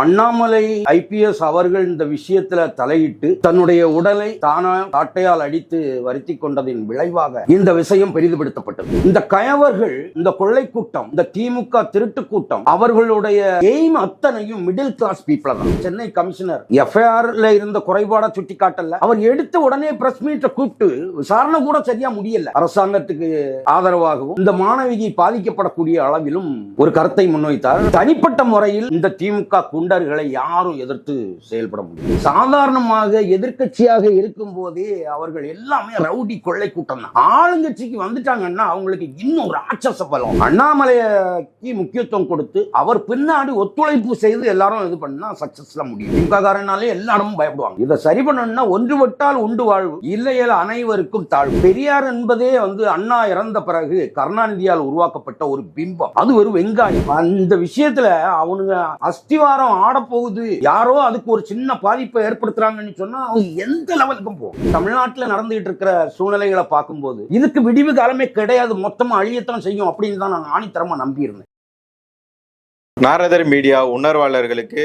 Annamalai IPS அவர்கள் இந்த விஷயத்துல தலையிட்டு தன்னுடைய உடலை தானா காட்டையால் அடித்து வருத்தி கொண்டதின் விளைவாக இந்த விஷயம் பெரிதுபடுத்தப்பட்டது. இந்த கயவர்கள் இந்த கொள்ளை கூட்டம் இந்த திமுக திருட்டு கூட்டம் அவர்களுடைய எய்ம் அத்தனையும் மிடில் கிளாஸ் பீப்புள தான். சென்னை கமிஷனர் எஃப்ஐஆர்ல இருந்த குறைபாட சுட்டி காட்டல அவர் எடுத்த உடனே பிரஸ் மீட்டை கூப்பிட்டு விசாரணை கூட சரியா முடியல. அரசாங்கத்துக்கு ஆதரவாகவும் இந்த மாணவியை பாதிக்கப்படக்கூடிய அளவிலும் ஒரு கருத்தை முன்வைத்தார். தனிப்பட்ட முறையில் இந்த திமுக குண்டர்களை யாரும் எதிர்த்து செயல்பட முடியும் சாதாரணமாக எதிர்க்கட்சியாக இருக்கும் போதே அவர்கள் எல்லாமே ரவுடி கொள்ளை கூட்டம் தான். ஆளுங்கட்சிக்கு வந்துட்டாங்கன்னா அவங்களுக்கு இன்னும் ராட்சச பலம். அண்ணாமலைக்கு முக்கியத்துவம் கொடுத்து அவர் பின்னாடி ஒத்துழைப்பு செய்து எல்லாரும் இது பண்ணா சக்சஸ்ல முடியும். திமுககாரனாலே எல்லாரும் பயப்படுவாங்க. இதை சரி பண்ணணும்னா ஒன்றுபட்டால் உண்டு வாழ்வு இல்லையல் அனைவருக்கும் தாழ்வு. பெரியார் என்பதே வந்து அண்ணா இறந்த பிறகு கருணாநிதியால் உருவாக்கப்பட்ட ஒரு பிம்பம். அது ஒரு வெங்காயம். அந்த விஷயத்துல அவனுங்க அஸ்திவாரம் ஆடப்போகுது யாரோ அதுக்கு ஒரு சின்ன பாதிப்பை ஏற்படுத்துறாங்கன்னு சொன்னா அவங்க எந்த லெவலுக்கும் போகும் தமிழ்நாட்டுல நடந்துகிட்டு இருக்கிற சூழ்நிலைகளை பார்க்கும்போது இதுக்கு விடிவு காலமே கிடையாது. மொத்தமா அழியத்தான் செய்யும் அப்படின்னு தான் நான் ஆணித்தரமா நம்பியிருந்தேன். நாரதர் மீடியா உணர்வாளர்களுக்கு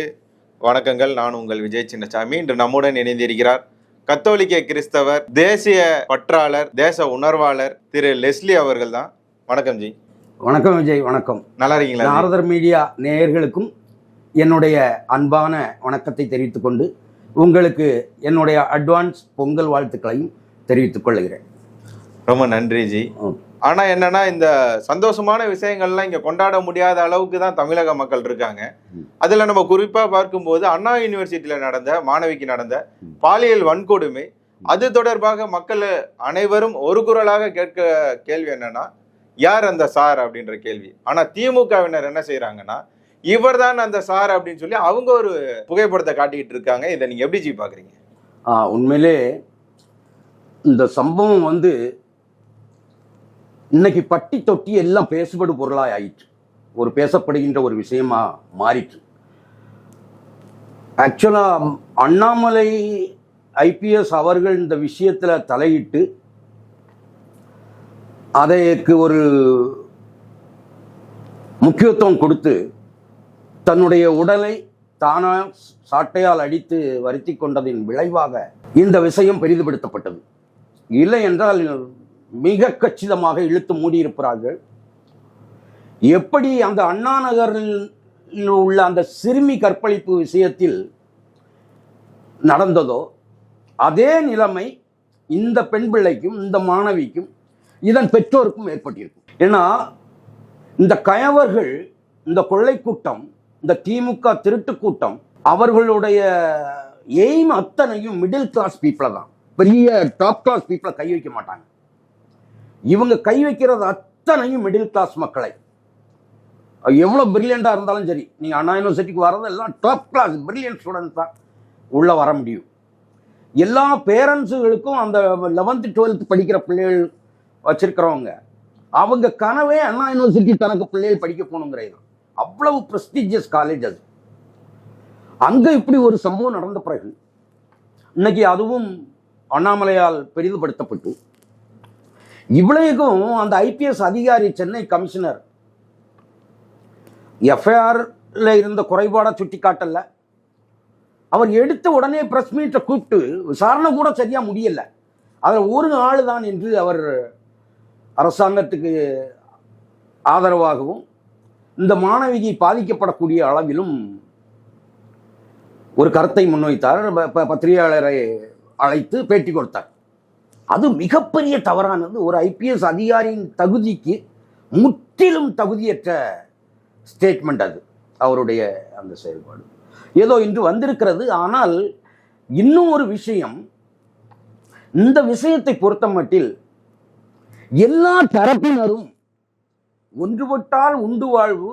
வணக்கங்கள். நான் உங்கள் விஜய் சின்னசாமி. இன்று நம்முடன் இணைந்திருக்கிறார் கத்தோலிக்க கிறிஸ்தவர் தேசிய பற்றாளர் தேச உணர்வாளர் திரு லெஸ்லி அவர்கள் தான் வணக்கம் ஜி. வணக்கம் விஜய் வணக்கம். நல்லா இருக்கீங்களா? நாரதர் மீடியா நேயர்களுக்கும் என்னுடைய அன்பான வணக்கத்தை தெரிவித்துக் கொண்டு உங்களுக்கு என்னுடைய அட்வான்ஸ் பொங்கல் வாழ்த்துக்களையும் தெரிவித்துக் கொள்கிறேன் ரொம்ப நன்றி ஜி ம். ஆனா என்னன்னா இந்த சந்தோஷமான விஷயங்கள்லாம் இங்க கொண்டாட முடியாத அளவுக்கு தான் தமிழக மக்கள் இருக்காங்க. அதுல நம்ம குறிப்பா பார்க்கும்போது அண்ணா யூனிவர்சிட்டியில நடந்த மாணவிக்கு நடந்த. பாலியல் வன்கொடுமை அது தொடர்பாக மக்கள் அனைவரும் ஒரு குரலாக கேட்க கேள்வி என்னன்னா யார் அந்த சார் அப்படின்ற கேள்வி ஆனா திமுகவினர் என்ன இவர் இவர்தான் அந்த சார் அப்படின்னு சொல்லி அவங்க ஒரு புகைப்படத்தை காட்டிக்கிட்டு இருக்காங்க. இதை நீங்க எப்படி ஜி பாக்குறீங்க? ஆ, உண்மையிலே இந்த சம்பவம் வந்து இன்னைக்கு பட்டி தொட்டி எல்லாம் பேசுபடு பொருளாய் ஆயிற்று. ஒரு பேசப்படுகின்ற ஒரு விஷயமா மாறிற்று. ஆக்சுவலா அண்ணாமலை ஐபிஎஸ் அவர்கள் இந்த விஷயத்துல தலையிட்டு அதற்கு ஒரு முக்கியத்துவம் கொடுத்து தன்னுடைய உடலை தானா சாட்டையால் அடித்து வருத்தி கொண்டதின் விளைவாக இந்த விஷயம் பெரிதுபடுத்தப்பட்டது. இல்லை என்றால் மிக கச்சிதமாக இழுத்து மூடியிருக்கிறார்கள். எப்படி அந்த அண்ணா நகரில் உள்ள அந்த சிறுமி கற்பழிப்பு விஷயத்தில் நடந்ததோ அதே நிலைமை இந்த பெண் பிள்ளைக்கும் இந்த மாணவிக்கும் இதன் பெற்றோருக்கும் ஏற்பட்டிருக்கும். ஏன்னா இந்த கயவர்கள் இந்த கொள்ளை கூட்டம் இந்த திமுக திருட்டு கூட்டம் அவர்களுடைய எய்ம் அத்தனையும் மிடில் கிளாஸ் பீப்புளை தான். பெரிய டாப் கிளாஸ் பீப்புளை கை வைக்க மாட்டாங்க. இவங்க கை வைக்கிறது அத்தனையும் மிடில் கிளாஸ் மக்களை. எவ்வளோ பிரில்லியண்டாக இருந்தாலும் சரி நீங்கள் அண்ணா யூனிவர்சிட்டிக்கு வர்றது எல்லாம் டாப் கிளாஸ் பிரில்லியன்ட் ஸ்டூடெண்ட்ஸ் தான். உள்ளே வர முடியும். எல்லா பேரண்ட்ஸுகளுக்கும் அந்த லெவன்த்து டுவெல்த்து படிக்கிற பிள்ளைகள் வச்சிருக்கிறவங்க. அவங்க கனவே அண்ணா யூனிவர்சிட்டி தனக்கு பிள்ளைகள் படிக்க போகணுங்கிறது அவ்வளவு ப்ரெஸ்டீஜியஸ் காலேஜ் அது. அங்கே இப்படி ஒரு சம்பவம் நடந்த பிறகு இன்னைக்கு அதுவும் அண்ணாமலையால் பெரிதுபடுத்தப்பட்டு இவ்வளவுக்கும் அந்த ஐபிஎஸ் அதிகாரி சென்னை கமிஷனர் எஃப்ஐஆரில் இருந்த குறைபாட சுட்டி காட்டல அவர் எடுத்த உடனே ப்ரெஸ் மீட்டை கூப்பிட்டு விசாரணை கூட சரியாக முடியலை. அதில் ஒரு ஆள் தான் என்று அவர் அரசாங்கத்துக்கு ஆதரவாகவும் இந்த மாணவியை பாதிக்கப்படக்கூடிய அளவிலும் ஒரு கருத்தை முன்வைத்தார். ப- ப- பத்திரிகையாளரை அழைத்து பேட்டி கொடுத்தார். அது மிகப்பெரிய தவறானது. ஒரு ஐபிஎஸ் அதிகாரியின் தகுதிக்கு முற்றிலும் தகுதியற்ற ஸ்டேட்மெண்ட் அது. அவருடைய அந்த செயல்பாடு. ஏதோ இன்று வந்திருக்கிறது. ஆனால் இன்னும் ஒரு விஷயம். இந்த விஷயத்தை பொறுத்த மட்டில் எல்லா தரப்பினரும் ஒன்றுபட்டால் உண்டு வாழ்வு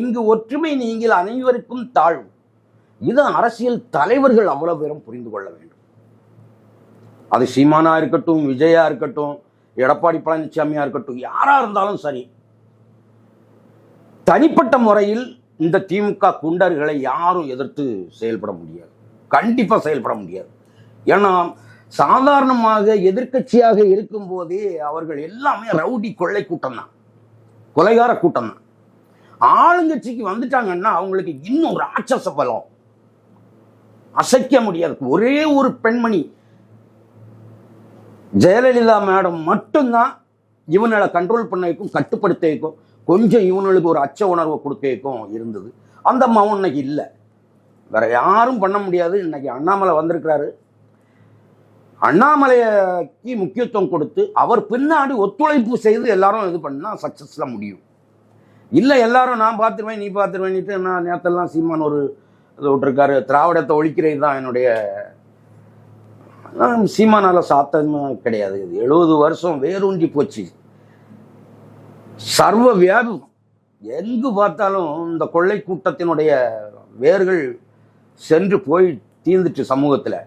இங்கு ஒற்றுமை நீங்கள் அனைவருக்கும் தாழ்வு. இது அரசியல் தலைவர்கள் அவ்வளவு பேரும் புரிந்து கொள்ள வேண்டும். அது சீமானா இருக்கட்டும் விஜயா இருக்கட்டும் எடப்பாடி பழனிசாமியா இருக்கட்டும் யாரா இருந்தாலும் சரி தனிப்பட்ட முறையில் இந்த திமுக குண்டர்களை யாரும் எதிர்த்து செயல்பட முடியாது. கண்டிப்பா செயல்பட முடியாது. ஏன்னா சாதாரணமாக எதிர்க்கட்சியாக இருக்கும் போதே அவர்கள் எல்லாமே ரவுடி கொள்ளை கூட்டம் தான். கொலைகார கூட்டம். தான் ஆளுங்கட்சிக்கு வந்துட்டாங்கன்னா அவங்களுக்கு இன்னும் ராட்சச பலம். அசைக்க முடியாது. ஒரே ஒரு பெண்மணி. ஜெயலலிதா மேடம் மட்டும்தான் இவனை கண்ட்ரோல் பண்ண வைக்கும் கட்டுப்படுத்த வைக்கும் கொஞ்சம் இவனுக்கு ஒரு அச்ச உணர்வை கொடுக்க வைக்கும் இருந்தது. அந்த அம்மாவும் இன்னைக்கு இல்லை. வேற யாரும் பண்ண முடியாது. இன்னைக்கு அண்ணாமலை வந்திருக்கிறாரு. அண்ணாமலைக்கு முக்கியத்துவம் கொடுத்து அவர் பின்னாடி ஒத்துழைப்பு செய்து எல்லாரும் இது பண்ணால் சக்ஸஸில் முடியும். இல்லை எல்லாரும் நான் பார்த்துருவேன் நீ பார்த்துருவேன்ட்டு நான் நேரத்தெல்லாம் சீமான் ஒரு இது விட்டுருக்காரு திராவிடத்தை ஒழிக்கிறது தான் என்னுடைய சீமானால் சாத்தமே கிடையாது. இது எழுபது வருஷம் வேரூன்றி போச்சு. சர்வ வியாபம் எங்கு பார்த்தாலும் இந்த கொள்ளை கூட்டத்தினுடைய வேர்கள் சென்று போய் தீர்ந்துட்டு சமூகத்தில்.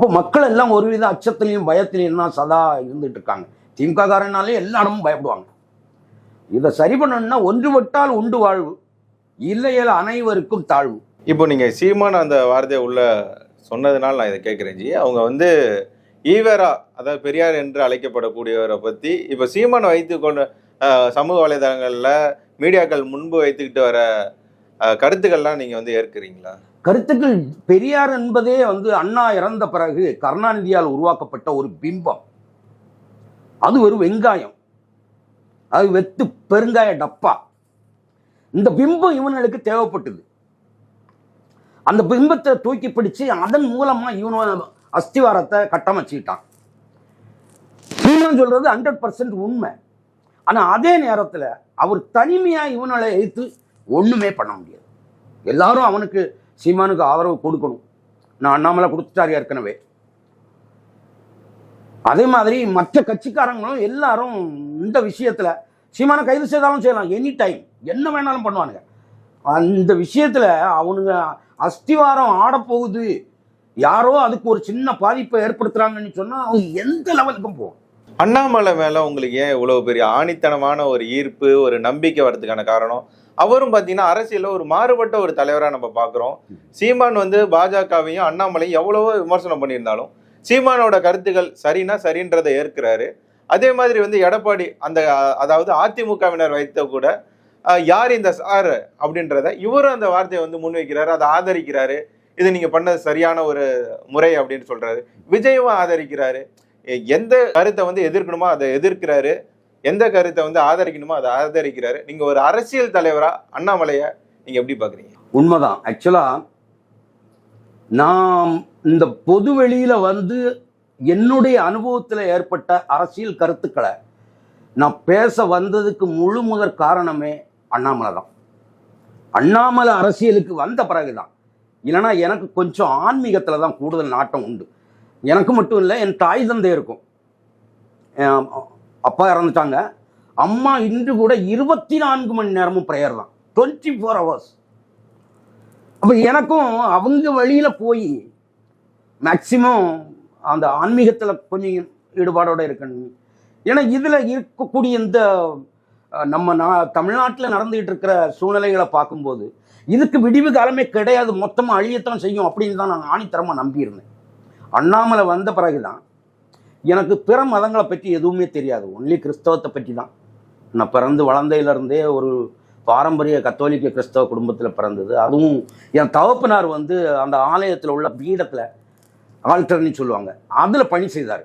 அப்போ மக்கள் எல்லாம் ஒருவித அச்சத்திலையும் பயத்திலையும் தான் சதா இருந்துட்டு இருக்காங்க திமுக காரனாலே எல்லா இடமும் பயப்படுவாங்க. இதை சரி பண்ணணும்னா ஒன்றுபட்டால் உண்டு வாழ்வு இல்லையேல் அனைவருக்கும் தாழ்வு. இப்போ நீங்க சீமான் அந்த வார்த்தையை உள்ள சொன்னதுனால நான் இதை கேட்குறேன் ஜி. அவங்க வந்து ஈவேரா அதாவது பெரியார் என்று அழைக்கப்படக்கூடியவரை பத்தி இப்போ சீமான் வைத்து கொண்ட சமூக வலைதளங்களில் மீடியாக்கள் முன்பு வைத்துக்கிட்டு வர கருத்துக்கள்லாம் நீங்க வந்து ஏற்கிறீங்களா? கருத்துக்கள் பெரியார் என்பதே வந்து அண்ணா இறந்த பிறகு கருணாநிதியால் உருவாக்கப்பட்ட ஒரு பிம்பம். அது ஒரு வெங்காயம். அது வெத்து பெருங்காய டப்பா. இந்த பிம்பம் இவனுக்கு தேவைப்பட்டது. அந்த பிம்பத்தை தூக்கி பிடிச்சு அதன் மூலமா இவன் அஸ்திவாரத்தை கட்டமைச்சுக்கிட்டான். சொல்றது ஹண்ட்ரட் பர்சன்ட் உண்மை. ஆனா அதே நேரத்துல அவர் தனிமையா இவனால எழுத்து ஒண்ணுமே பண்ண முடியாது. எல்லாரும் அவனுக்கு சீமானுக்கு ஆதரவு கொடுக்கணும். நான் அண்ணாமலை கொடுத்துட்டாரு ஏற்கனவே. அதே மாதிரி மற்ற கட்சிக்காரங்களும் எல்லாரும் இந்த விஷயத்தில் சீமானை கைது செய்தாலும் செய்யலாம் எனி டைம் என்ன வேணாலும் பண்ணுவானுங்க. அந்த விஷயத்தில் அவனுங்க அஸ்திவாரம் ஆடப்போகுது. யாரோ அதுக்கு ஒரு சின்ன பாதிப்பை ஏற்படுத்துகிறாங்கன்னு சொன்னால் அவங்க எந்த லெவலுக்கும் போகும். அண்ணாமலை மேலே உங்களுக்கு ஏன் இவ்வளோ பெரிய ஆணித்தனமான ஒரு ஈர்ப்பு ஒரு நம்பிக்கை வர்றதுக்கான காரணம்? அவரும் பார்த்தீங்கன்னா அரசியலில் ஒரு மாறுபட்ட ஒரு தலைவராக நம்ம பார்க்குறோம் சீமான் வந்து பாஜகவையும் அண்ணாமலையும் எவ்வளவோ விமர்சனம் பண்ணியிருந்தாலும் சீமானோட கருத்துக்கள் சரின்னா சரின்றதை ஏற்கிறாரு. அதே மாதிரி வந்து எடப்பாடி அந்த அதாவது அதிமுகவினர் வைத்த கூட யார் இந்த சார் அப்படின்றத இவரும் அந்த வார்த்தையை வந்து முன்வைக்கிறாரு அதை ஆதரிக்கிறாரு. இது நீங்கள் பண்ணது சரியான ஒரு முறை அப்படின்னு சொல்கிறாரு விஜயும் ஆதரிக்கிறாரு. எந்த கருத்தை வந்து எதிர்க்கணுமோ அதை எதிர்க்கிறாரு. எந்த கருத்தை வந்து ஆதரிக்கணுமோ அதை ஆதரிக்கிறாரு. நீங்க ஒரு அரசியல் தலைவரா அண்ணாமலைய நீங்க எப்படி பாக்குறீங்க உண்மைதான். ஆக்சுவலா நான் இந்த பொது வெளியில வந்து என்னுடைய அனுபவத்தில் ஏற்பட்ட அரசியல் கருத்துக்களை நான் பேச வந்ததுக்கு முழு முதற் காரணமே அண்ணாமலை தான் அண்ணாமலை அரசியலுக்கு வந்த பிறகுதான். இல்லைன்னா எனக்கு கொஞ்சம் ஆன்மீகத்தில் தான் கூடுதல் நாட்டம் உண்டு. எனக்கு மட்டும் இல்லை என் தாய் தந்தை இருக்கும். அப்பா இறந்துட்டாங்க. அம்மா இன்று கூட இருபத்தி நான்கு மணி நேரமும் ப்ரேயர் தான். டுவெண்ட்டி ஃபோர் ஹவர்ஸ் அப்போ எனக்கும் அவங்க வழியில் போய் மேக்சிமம் அந்த ஆன்மீகத்தில் கொஞ்சம் ஈடுபாடோடு இருக்கணும். ஏன்னா இதில் இருக்கக்கூடிய இந்த நம்ம நா தமிழ்நாட்டில் நடந்துகிட்டு இருக்கிற சூழ்நிலைகளை பார்க்கும்போது இதுக்கு விடிவு காலமே கிடையாது மொத்தமாக அழியத்தான் செய்யும் அப்படின்னு தான் நான் ஆணித்தரமாக நம்பியிருந்தேன். அண்ணாமலை வந்த பிறகு தான் எனக்கு பிற மதங்களை பற்றி எதுவுமே தெரியாது. ஒன்லி கிறிஸ்தவத்தை பற்றி தான் நான் பிறந்து வளர்ந்ததுலேருந்தே ஒரு பாரம்பரிய கத்தோலிக்க கிறிஸ்தவ குடும்பத்தில் பிறந்தது. அதுவும் என் தகப்பனார் வந்து அந்த ஆலயத்தில் உள்ள பீடத்தில் ஆல்டர்னு சொல்லுவாங்க. அதில் பணி செய்தார்.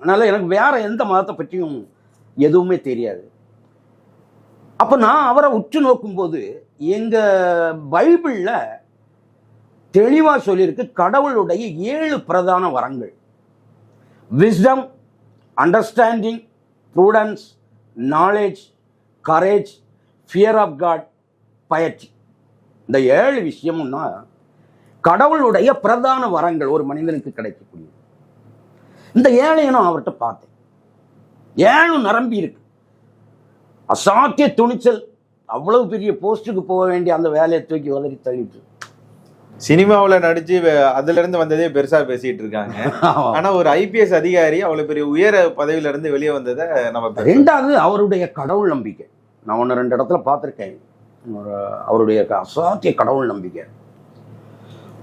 அதனால் எனக்கு வேற எந்த மதத்தை பற்றியும் எதுவுமே தெரியாது. அப்போ நான் அவரை உற்று நோக்கும்போது எங்கள் பைபிளில் தெளிவாக சொல்லியிருக்கு கடவுளுடைய ஏழு பிரதான வரங்கள். Wisdom understanding prudence knowledge courage fear of God பயிற்சி இந்த ஏழு விஷயமும்னா கடவுளுடைய பிரதான வரங்கள் ஒரு மனிதனுக்கு கிடைக்கக்கூடியது. இந்த ஏழையனும் நான் அவர்கிட்ட பார்த்தேன். ஏழும் நிரம்பி இருக்கு. அசாத்திய துணிச்சல் அவ்வளவு பெரிய போஸ்ட்டுக்கு போக வேண்டிய அந்த வேலையை தூக்கி வளரி தள்ளிட்டு சினிமாவுல நடிச்சு வே- அதுல இருந்து வந்ததே பெருசா பேசிட்டு இருக்காங்க. ஆனா ஒரு ஐபிஎஸ் அதிகாரி அவ்வளவு பெரிய உயர பதவியில இருந்து வெளியே வந்ததை நம்ம ரெண்டாவது அவருடைய கடவுள் நம்பிக்கை. நான் ஒன்று ரெண்டு இடத்துல பார்த்துருக்கேன். அவருடைய அசாத்திய கடவுள் நம்பிக்கை.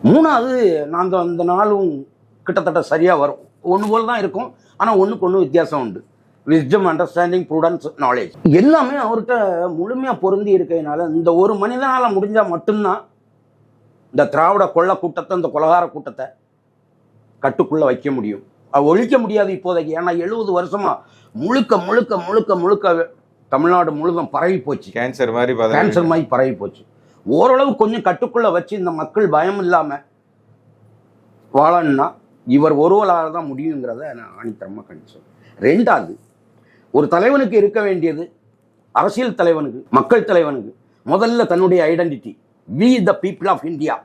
மூணாவது அந்த அந்த நாளும் கிட்டத்தட்ட சரியாக வரும். ஒன்று போல தான் இருக்கும். ஆனால் ஒன்றுக்கு ஒன்று வித்தியாசம் உண்டு. விஸ்டம் அண்டர்ஸ்டாண்டிங் ப்ரூடன்ஸ் நாலேஜ் எல்லாமே அவர்கிட்ட முழுமையாக பொருந்தி இருக்கிறதுனால இந்த ஒரு மனிதனால் முடிஞ்சால் மட்டும்தான் இந்த திராவிட கொள்ள கூட்டத்தை இந்த கொலகார கூட்டத்தை கட்டுக்குள்ள வைக்க முடியும். அது ஒழிக்க முடியாது இப்போதைக்கு. ஏன்னா எழுபது வருஷமா முழுக்க முழுக்க முழுக்க முழுக்க தமிழ்நாடு முழுதும் பரவி போச்சு. கேன்சர் மாதிரி. கேன்சர் மாதிரி பரவி போச்சு. ஓரளவு கொஞ்சம் கட்டுக்குள்ள வச்சு இந்த மக்கள் பயம் இல்லாம வாழணும்னா இவர் ஒருவராக தான் முடியுங்கிறத நான் ஆணித்தரமாக கண்டிச்சு ரெண்டாவது ஒரு தலைவனுக்கு இருக்க வேண்டியது அரசியல் தலைவனுக்கு மக்கள் தலைவனுக்கு முதல்ல தன்னுடைய identity we the people of India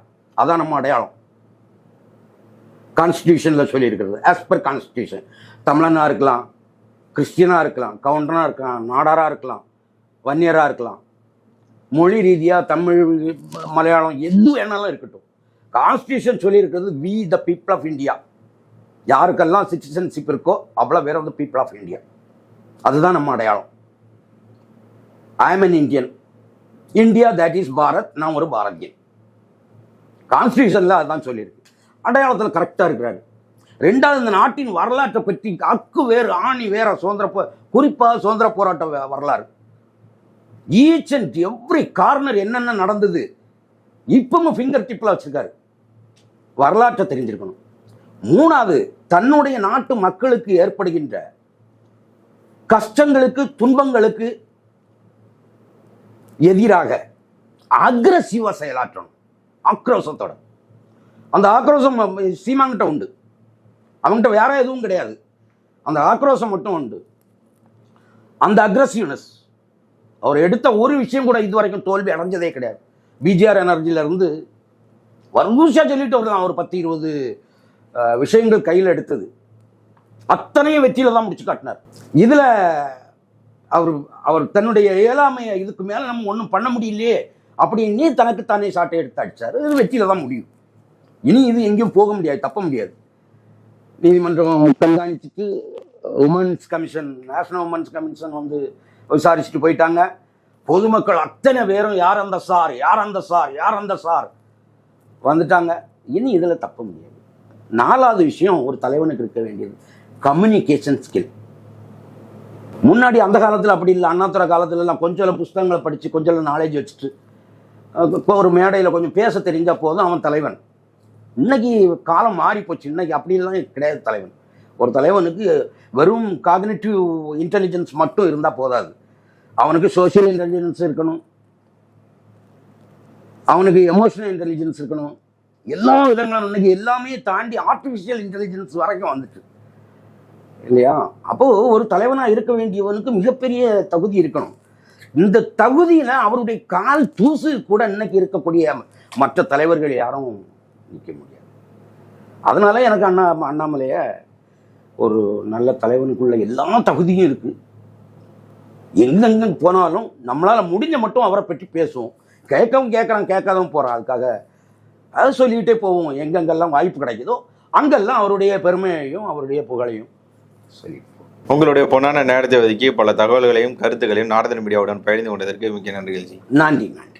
அதான் நம்ம அடையாளம். கான்ஸ்டியூஷனில் சொல்லியிருக்கிறது. ஆஸ் பர் கான்ஸ்டியூஷன் தமிழனாக இருக்கலாம் கிறிஸ்டியனாக இருக்கலாம் கவுண்டனாக இருக்கலாம் நாடாராக இருக்கலாம் வன்னியராக இருக்கலாம். மொழி ரீதியாக தமிழ் மலையாளம் எது வேணாலும் இருக்கட்டும். கான்ஸ்டியூஷன் சொல்லியிருக்கிறது we the people of India யாருக்கெல்லாம் சிட்டிசன்ஷிப் இருக்கோ அவ்வளோ பேர் வந்து பீப்புள் ஆஃப் இந்தியா அதுதான் நம்ம அடையாளம். I am an Indian India that is Bharat நான் ஒரு பாரதியன். கான்ஸ்டியூஷனில் அதுதான் சொல்லியிருக்கு. அடையாளத்தில் கரெக்டாக இருக்கிறாரு. ரெண்டாவது இந்த நாட்டின் வரலாற்றை பற்றி அக்கு வேறு ஆணி வேற சுதந்திர குறிப்பாக சுதந்திர போராட்ட வரலாறு. ஈச் அண்ட் எவ்ரி கார்னர் என்னென்ன நடந்தது இப்பவும் ஃபிங்கர் டிப்பில் வச்சிருக்காரு. வரலாற்றை தெரிஞ்சிருக்கணும். மூணாவது தன்னுடைய நாட்டு மக்களுக்கு ஏற்படுகின்ற கஷ்டங்களுக்கு துன்பங்களுக்கு எதிராக அக்ரஸிவாக செயலாற்றணும். ஆக்ரோஷத்தோட அந்த ஆக்ரோஷம் சீமாங்கிட்ட உண்டு. அவங்ககிட்ட வேற எதுவும் கிடையாது. அந்த ஆக்ரோஷம் மட்டும் உண்டு. அந்த அக்ரஸிவ்னஸ். அவர் எடுத்த ஒரு விஷயம் கூட இதுவரைக்கும் தோல்வி அடைஞ்சதே கிடையாது. பிஜிஆர் எனர்ஜில இருந்து சொல்லிட்டு அவர் தான் ஒரு பத்து இருபது விஷயங்கள் கையில் எடுத்தது. அத்தனையும் வெற்றியில் தான் முடிச்சு காட்டினார். இதில் அவர் அவர் தன்னுடைய இயலாமையை இதுக்கு மேலே நம்ம ஒன்றும் பண்ண முடியலையே அப்படின்னு தனக்கு தானே சாட்டை எடுத்து அடிச்சாரு. இது வெற்றியில் தான் முடியும். இனி இது எங்கேயும் போக முடியாது தப்ப முடியாது. நீதிமன்றம் கண்காணிச்சுட்டு women's commission national women's commission வந்து விசாரிச்சுட்டு போயிட்டாங்க. பொதுமக்கள் அத்தனை பேரும் யார் அந்த சார்? யார் அந்த சார்? யார் அந்த சார்? வந்துட்டாங்க. இனி இதில் தப்ப முடியாது. நாலாவது விஷயம் ஒரு தலைவனுக்கு இருக்க வேண்டியது. கம்யூனிகேஷன் ஸ்கில் முன்னாடி அந்த காலத்தில் அப்படி இல்லை. அண்ணாத்துறை காலத்தில் எல்லாம் கொஞ்சம் புஸ்தகங்களை படித்து கொஞ்சம் நாலேஜ் வச்சுட்டு இப்போ ஒரு மேடையில் கொஞ்சம் பேச தெரிஞ்சால் போதும் அவன் தலைவன். இன்னைக்கு காலம் மாறி போச்சு இன்னைக்கு அப்படிலாம் கிடையாது தலைவன். ஒரு தலைவனுக்கு வெறும் காக்னிட்டிவ் இன்டெலிஜென்ஸ் மட்டும் இருந்தால் போதாது. அவனுக்கு சோஷியல் இன்டெலிஜென்ஸ் இருக்கணும். அவனுக்கு எமோஷனல் இன்டெலிஜென்ஸ் இருக்கணும். எல்லா விதங்களும் இன்னைக்கு எல்லாமே தாண்டி ஆர்டிஃபிஷியல் இன்டெலிஜென்ஸ் வரைக்கும் வந்துட்டு. இல்லையா? அப்போ ஒரு தலைவனா இருக்க வேண்டியவனுக்கு மிகப்பெரிய தகுதி இருக்கணும். இந்த தகுதியில அவருடைய கால் தூசு கூட இன்னைக்கு இருக்கக்கூடிய மற்ற தலைவர்கள் யாரும் நிற்க முடியாது. அதனால எனக்கு அண்ணா அண்ணாமலைய ஒரு நல்ல தலைவனுக்குள்ள எல்லா தகுதியும் இருக்கு. எங்கெங்க போனாலும் நம்மளால முடிஞ்ச மட்டும் அவரை பற்றி பேசுவோம். கேட்கவும் கேட்கறான் கேட்காதவும் போறான் அதுக்காக. அதை சொல்லிக்கிட்டே போவோம். எங்கெங்கெல்லாம் வாய்ப்பு கிடைக்குதோ அங்கெல்லாம் அவருடைய பெருமையையும் அவருடைய புகழையும் சொல்லிட்டு உங்களுடைய பொன்னான நேரத்தை ஒதுக்கி பல தகவல்களையும் கருத்துக்களையும் நாரதன் மீடியாவுடன் பயணித்து கொண்டதற்கு மிக்க நன்றிகள் நன்றி நன்றி.